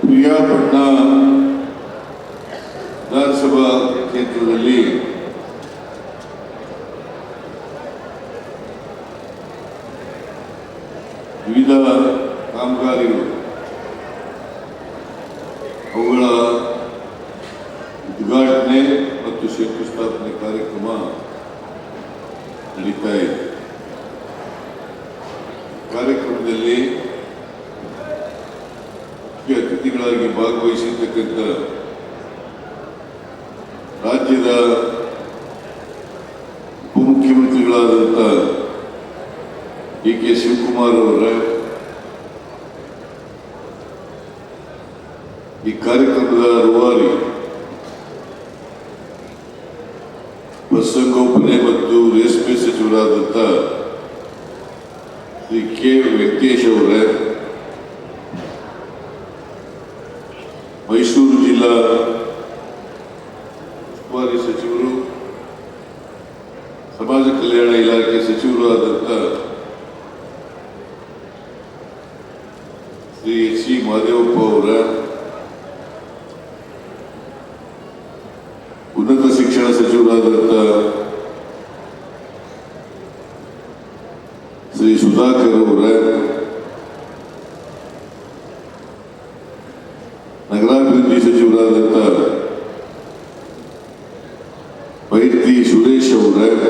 ಪ್ರಿಯಾಪಟ್ಟಣ ವಿಧಾನಸಭಾ ಕ್ಷೇತ್ರದಲ್ಲಿ ವಿವಿಧ ಕಾಮಗಾರಿಗಳು ಅವುಗಳ ಉದ್ಘಾಟನೆ ಮತ್ತು ಶಂಕುಸ್ಥಾಪನೆ ಕಾರ್ಯಕ್ರಮ ನಡೀತಾ ಇದೆ. ಕಾರ್ಯಕ್ರಮದಲ್ಲಿ ಅತಿಥಿಗಳಾಗಿ ಭಾಗವಹಿಸಿರ್ತಕ್ಕಂಥ ರಾಜ್ಯದ ಉಪಮುಖ್ಯಮಂತ್ರಿಗಳಾದಂಥ ಡಿ ಕೆ ಶಿವಕುಮಾರ್ ಅವರ ಈ ಕಾರ್ಯಕ್ರಮದ ರೂವಾರಿ ಪಶುಸಂಗೋಪನೆ ಮತ್ತು ರೇಷ್ಮೆ ಸಚಿವರಾದಂಥ ಶ್ರೀ ಕೆ ವೆಂಕಟೇಶ್ ಅವರೇ ಶ್ರೀ ಸುಧಾಕರ್ ಅವರ ನಗರಾಭಿವೃದ್ಧಿ ಸಚಿವರಾದಂಥ ವೈದ್ಯ ಸುರೇಶ್ ಅವರ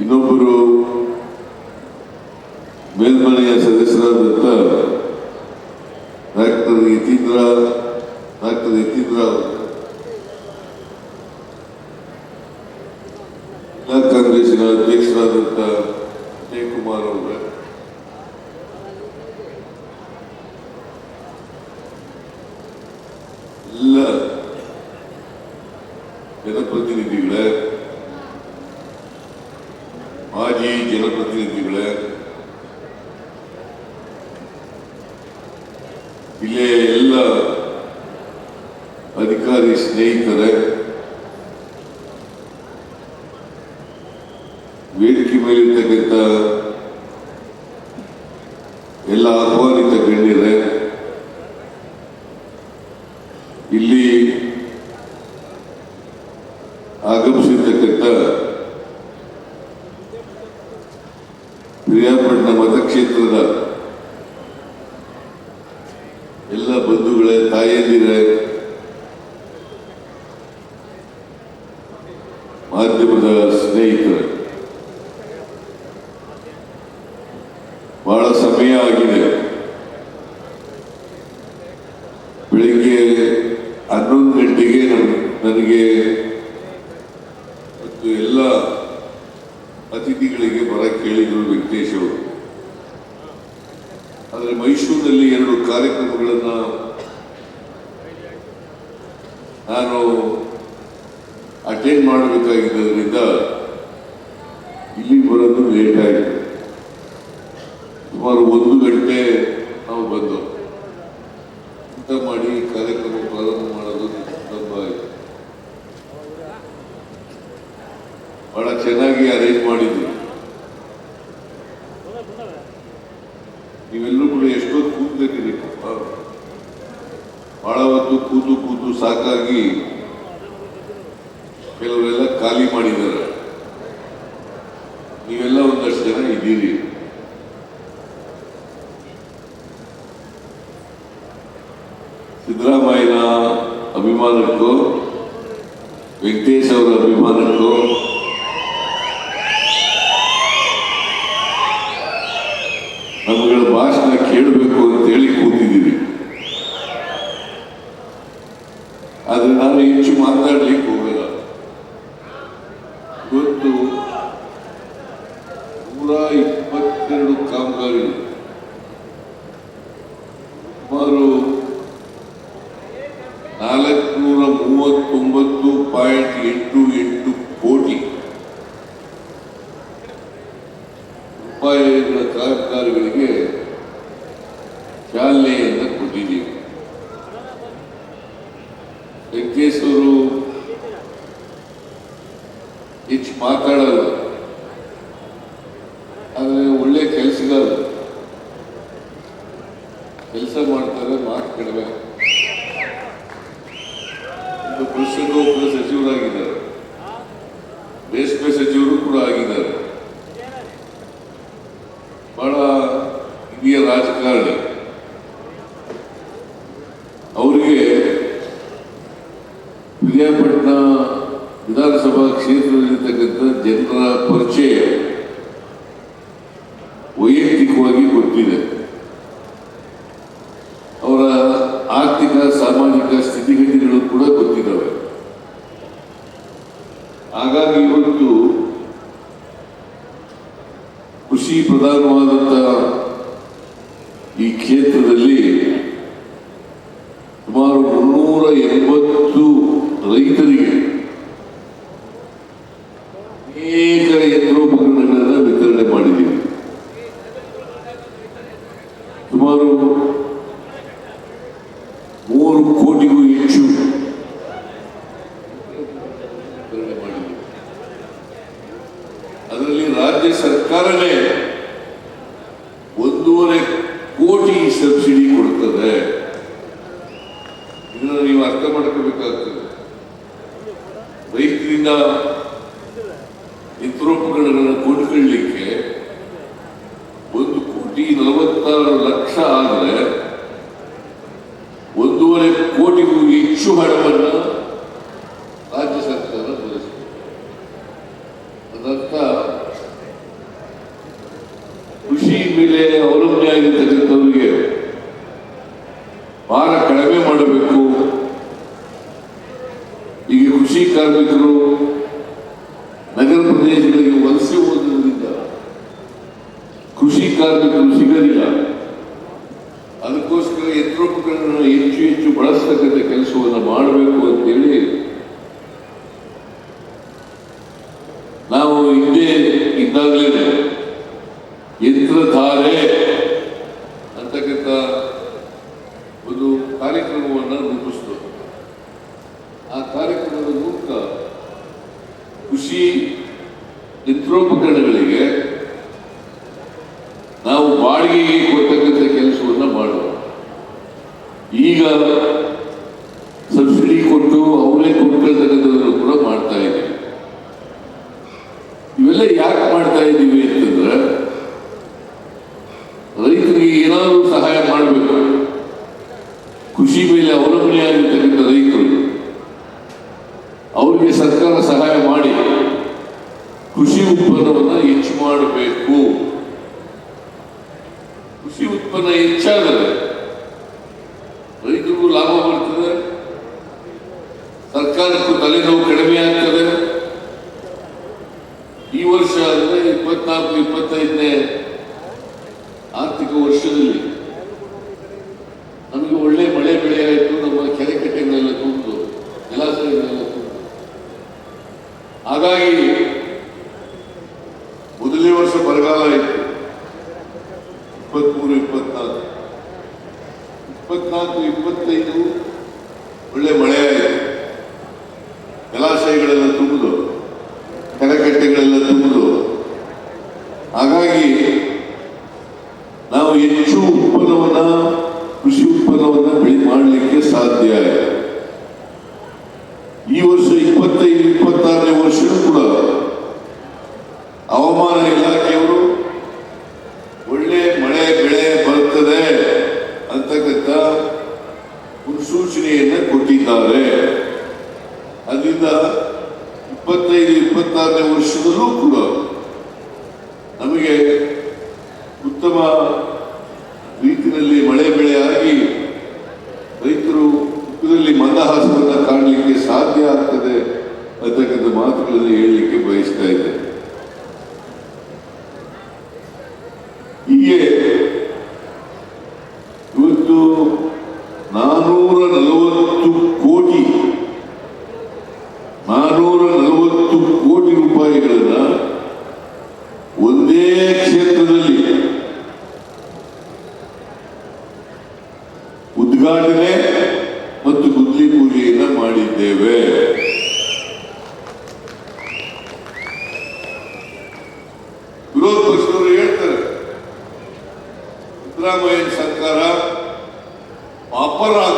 ಇನ್ನೊಬ್ಬರು ಮೇಲ್ಮನೆಯ ಸದಸ್ಯರಾದಂಥ ಡಾಕ್ಟರ್ ಯತೀಂದ್ರ ಡಾಕ್ಟರ್ ಯತೀಂದ್ರ ಕಾಂಗ್ರೆಸ್ಸಿನ ಅಧ್ಯಕ್ಷರಾದಂಥ ಜಯಕುಮಾರ್ ಅವರ. ಎಲ್ಲ ಜನಪ್ರತಿನಿಧಿಗಳೇ ಮಾಜಿ ಜನಪ್ರತಿನಿಧಿಗಳೇ ಇಲ್ಲೇ ಎಲ್ಲ ಅಧಿಕಾರಿ ಸ್ನೇಹಿತರೇ ವೇದಿಕೆ ಮೇಲಿರ್ತಕ್ಕಂಥ ಎಲ್ಲ ಆಹ್ವಾನಿತ ಗಣ್ಯರೇ ಇಲ್ಲಿ ಆಗಮಿಸಿರ್ತಕ್ಕಂಥ ಮತಕ್ಷೇತ್ರದ ಎಲ್ಲ ಬಂಧುಗಳೇ ತಾಯಂದಿರೇ ಮಾಧ್ಯಮದ ಸ್ನೇಹಿತರೆ ಬಹಳ ಸಮಯ ಆಗಿದೆ. ಬೆಳಿಗ್ಗೆ ಹನ್ನೊಂದು ಗಂಟೆಗೆ ನನಗೆ ಮತ್ತು ಎಲ್ಲ ಅತಿಥಿಗಳಿಗೆ ಬರಕ್ಕೆ ಹೇಳಿದರು ವೆಂಕಟೇಶ್ ಅವರು ಆದರೆ ಮೈಸೂರಿನಲ್ಲಿ ಎರಡು ಕಾರ್ಯಕ್ರಮಗಳನ್ನು ನಾನು ಅಟೆಂಡ್ ಮಾಡಬೇಕಾಗಿದ್ದರಿಂದ ಇಲ್ಲಿ ಬರೋದು ಲೇಟ್ ಆಯಿತು. ಸುಮಾರು ಒಂದು ಗಂಟೆ ನಾವು ಬಂದು. ಊಟ ಮಾಡಿ ಕಾರ್ಯಕ್ರಮ ಪ್ರಾರಂಭ ಮಾಡೋದು ಸಂದರ್ಭ ಆಯಿತು. ಬಹಳ ಚೆನ್ನಾಗಿ ಅರೇಂಜ್ ಮಾಡಿದ್ರು ಒಂದಷ್ಟು ಜನ ಇದ್ದೀರಿ ಸಿದ್ದರಾಮಯ್ಯನ ಅಭಿಮಾನಕ್ಕೂ ವೆಂಕಟೇಶ್ ಅವರ ಅಭಿಮಾನಕ್ಕೂ ನಮ್ಮಗಳ ಭಾಷಣ ಕೇಳಬೇಕು ಅಂತೇಳಿ ಕೂತಿದ್ದೀವಿ ಆದ್ರೆ ನಾನು ಹೆಚ್ಚು ಮಾತಾಡ್ಲಿಕ್ಕೆ ನೂರ ಇಪ್ಪತ್ತೆರಡು ಕಾಮಗಾರಿ. ಸುಮಾರು ನಾಲ್ಕುನೂರ ಮೂವತ್ತೊಂಬತ್ತು ಪಾಯಿಂಟ್ ಎಂಟು ಎಂಟು ಕೋಟಿ ರೂಪಾಯಿಗಳ ಕಾಮಗಾರಿಗಳಿಗೆ ಚಾಲನೆಯನ್ನು ಕೊಟ್ಟಿದ್ದೀವಿ. ವೆಂಕಟೇಶ್ವರು ಹೆಚ್ಚು ಮಾತಾಡಲ್ಲ. ವಿಜಯಪಟ್ಟಣ ವಿಧಾನಸಭಾ ಕ್ಷೇತ್ರದಲ್ಲಿರ್ತಕ್ಕಂಥ ಜನರ ಪರಿಚಯ ವೈಯಕ್ತಿಕವಾಗಿ ಗೊತ್ತಿದೆ. ರೈತರಿಗೆ ಅನೇಕ ಯಂತ್ರೋಪಕರಣಗಳನ್ನು ವಿತರಣೆ ಮಾಡಿದ್ದೀವಿ. ಸುಮಾರು ಮೂರು ಕೋಟಿಗೂ ಹೆಚ್ಚು ಅದರಲ್ಲಿ ರಾಜ್ಯ ಸರ್ಕಾರವೇ ಒಂದೂವರೆ ಕೋಟಿ ಸಬ್ಸಿಡಿ ಕೊಡುತ್ತದೆ ಇದನ್ನು ನೀವು ಅರ್ಥ ಮಾಡ್ಕೋಬೇಕಾಗ್ತದೆ ಇದರಿಂದ ಯಂತ್ರೋಪಕರಣಗಳನ್ನು ಕೊಂಡ್ಕೊಳ್ಳಿಕ್ಕೆ ಒಂದು ಕೋಟಿ ನಲವತ್ತಾರು ಲಕ್ಷ ಆದರೆ ಒಂದೂವರೆ ಕೋಟಿಗೂ ಹೆಚ್ಚು ಹಣವನ್ನು ರಾಜ್ಯ ಸರ್ಕಾರ ಬಯಸಿದೆ ಅದರ್ಥ ಕೃಷಿ ಮೇಲೆ ಅವಲಂಬನೆ ಆಗಿರ್ತಕ್ಕಂಥವ್ರಿಗೆ ಭಾರ ಕಡಿಮೆ ಮಾಡಬೇಕು. ಈಗ ಕೃಷಿ ಕಾರ್ಮಿಕರು ವರ್ಷ ಅಂದರೆ ಇಪ್ಪತ್ನಾಲ್ಕು ಇಪ್ಪತ್ತೈದನೇ ಇಪ್ಪತ್ತರಿಂದ ಇಪ್ಪತ್ತೈದು ಇಪ್ಪತ್ತಾರನೇ ವರ್ಷದಲ್ಲೂ ಕೂಡ ನಮಗೆ ಉತ್ತಮ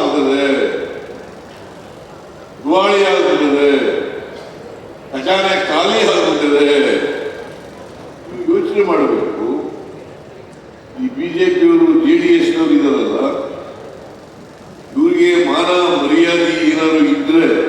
ಆಗುತ್ತದೆ. ದಿವಾಳಿ ಆಗುತ್ತದೆ. ಖಜಾನೆ ಖಾಲಿ ಆಗುತ್ತದೆ. ಯೋಚನೆ ಮಾಡಬೇಕು. ಈ ಬಿಜೆಪಿಯವರು ಜೆ ಡಿ ಎಸ್ನವರು ಇದಾರಲ್ಲ. ಇವರಿಗೆ ಮಾನ ಮರ್ಯಾದೆ ಏನಾದ್ರು ಇದ್ರೆ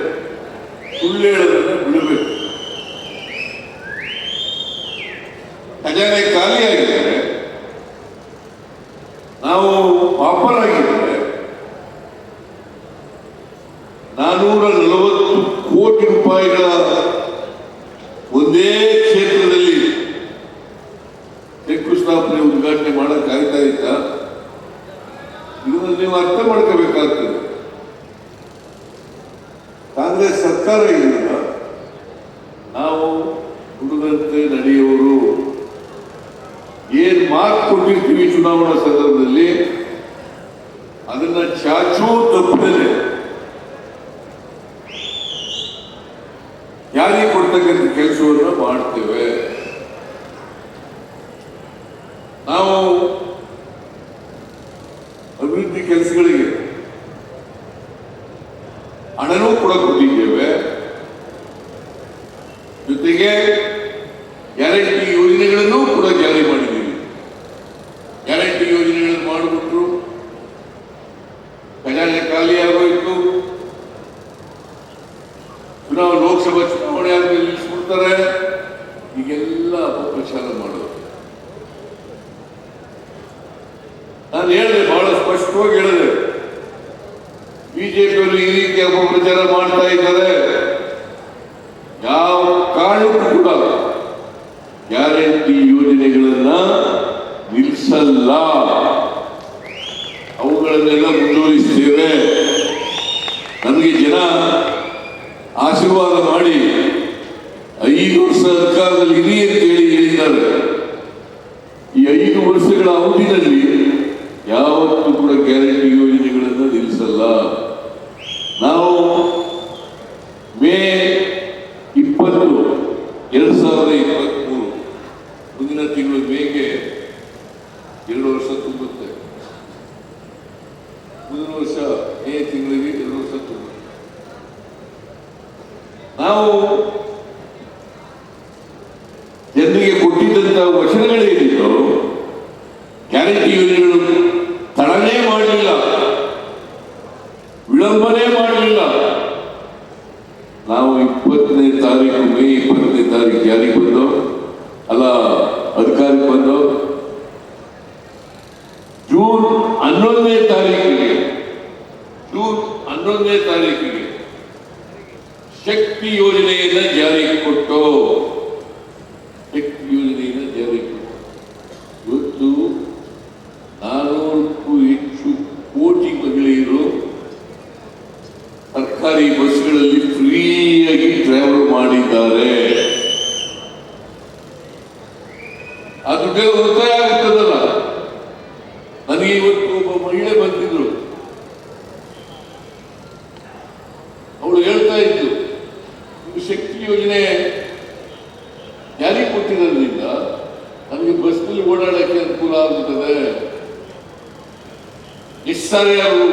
ಕೊಟ್ಟಿರ್ತೀವಿ ಚುನಾವಣಾ ಸಂದರ್ಭದಲ್ಲಿ ಅದನ್ನ ಚಾಚೂ ತಪ್ಪದೆ ಯಾರಿಗೆ ಕೊಡ್ತಕ್ಕಂಥ ಕೆಲಸವನ್ನು ಮಾಡ್ತೇವೆ ಗ್ಯಾರಂಟಿ ಯೋಜನೆಗಳನ್ನ ನಿಲ್ಲಿಸಲ್ಲ ಅವುಗಳನ್ನೆಲ್ಲ ಮುಂದುವರಿಸ್ತೇವೆ. ನಮಗೆ ಜನ ಆಶೀರ್ವಾದ ಮಾಡಿ ಐದು ವರ್ಷ ಸರ್ಕಾರದಲ್ಲಿ ಇರಿ ಅಂತ ಹೇಳಿ ಹೇಳಿದ್ದಾರೆ. ಈ ಐದು ವರ್ಷಗಳ ಅವಧಿಯಲ್ಲಿ ಯಾವತ್ತೂ ಕೂಡ ಗ್ಯಾರಂಟಿ ಯೋಜನೆಗಳನ್ನು ನಿಲ್ಲಿಸಲ್ಲ ನಾವು ಮೇ ಇಪ್ಪತ್ತು, ಎರಡು ಸಾವಿರದ ಇಪ್ಪತ್ತ್ಮೂರು ಇಪ್ಪತ್ತನೇ ತಾರೀಕು ಮೇ ಇಪ್ಪತ್ತನೇ ತಾರೀಕು ಯಾರಿಗೆ ಬಂದು? ಅಲ್ಲ, ಅಧಿಕಾರಿ ಬಂದು? ಜೂನ್ ಹನ್ನೊಂದನೇ ತಾರೀಕಿಗೆ, ಜೂನ್ ಹನ್ನೊಂದನೇ ತಾರೀಕಿಗೆ ಶಕ್ತಿ ಯೋಜನೆಯನ್ನು ಜಾರಿಗೆ ಕೊಟ್ಟು, ಶಕ್ತಿ ಯೋಜನೆಯನ್ನು ಜಾರಿಗೆ ಕೊಟ್ಟು. ಇವತ್ತು ನಾನೂರಕ್ಕೂ ಹೆಚ್ಚು ಕೋಟಿ ಮಹಿಳೆಯರು ಸರ್ಕಾರಿ ಬಸ್ಗಳಲ್ಲಿ ಫ್ರೀಯಾಗಿ ಟ್ರಾವೆಲ್ ಮಾಡಿದ್ದಾರೆ. ಆ ದುಡ್ಡೆಲ್ಲ ಉಳಿತಾಯ ಆಗ್ತದಲ್ಲ. ನನಗೆ ಇವತ್ತು ಒಬ್ಬ ಮಹಿಳೆ ಬಂದಿದ್ರು. ಅವಳು ಹೇಳ್ತಾ ಇದ್ದು ಇದು ಶಕ್ತಿ ಯೋಜನೆ ಯಾರಿಗೆ ಕೊಟ್ಟಿರೋದ್ರಿಂದ ನಮಗೆ ಬಸ್ನಲ್ಲಿ ಓಡಾಡಕ್ಕೆ ಅನುಕೂಲ ಆಗುತ್ತದೆ ಎಷ್ಟು ಸಾರಿ ಅವರು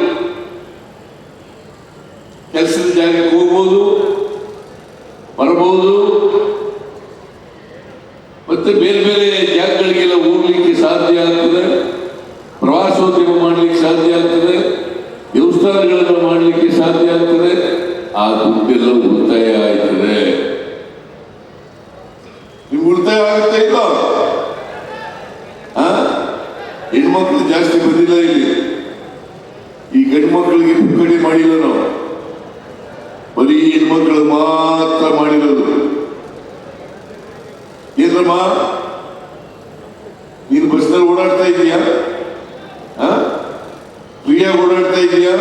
ಕೆಲಸದ ಜಾಗಕ್ಕೆ ಹೋಗ್ಬೋದು. ಮತ್ತೆ ಬೇರೆ ಬೇರೆ ಜಾಗಗಳಿಗೆಲ್ಲ ಹೋಗ್ಲಿಕ್ಕೆ ಸಾಧ್ಯ ಆಗ್ತದೆ? ಪ್ರವಾಸೋದ್ಯಮ ಮಾಡಲಿಕ್ಕೆ ಸಾಧ್ಯ ಆಗ್ತದೆ? ದೇವಸ್ಥಾನಗಳನ್ನು ಮಾಡಲಿಕ್ಕೆ ಸಾಧ್ಯ ಆಗ್ತದೆ? ಆ ದುಡ್ಡೆಲ್ಲ ಉಳಿತಾಯ ಆಯ್ತದೆ ನಿಮ್ಗೆ ಉಳಿತಾಯ ಆಗುತ್ತೆ ಇಲ್ಲ? ಹೆಣ್ಮಕ್ಳು ಜಾಸ್ತಿ ಬಂದಿಲ್ಲ ಇಲ್ಲಿ. ಈ ಗಂಡ್ಮಕ್ಳಿಗೆ ಮಕ್ಕಳಿಗೆ ಮಾಡಿಲ್ಲ ನಾವು. ಬರೀ ಹೆಣ್ಮಕ್ಳು ಮಾತ್ರ ಮಾಡಿರೋದು. ಏನ್ರಮ್ಮ ನೀನು ಬಸ್ನಲ್ಲಿ ಓಡಾಡ್ತಾ ಇದೀಯಾ? ಫ್ರೀಯಾಗಿ ಓಡಾಡ್ತಾ ಇದೀಯಾ?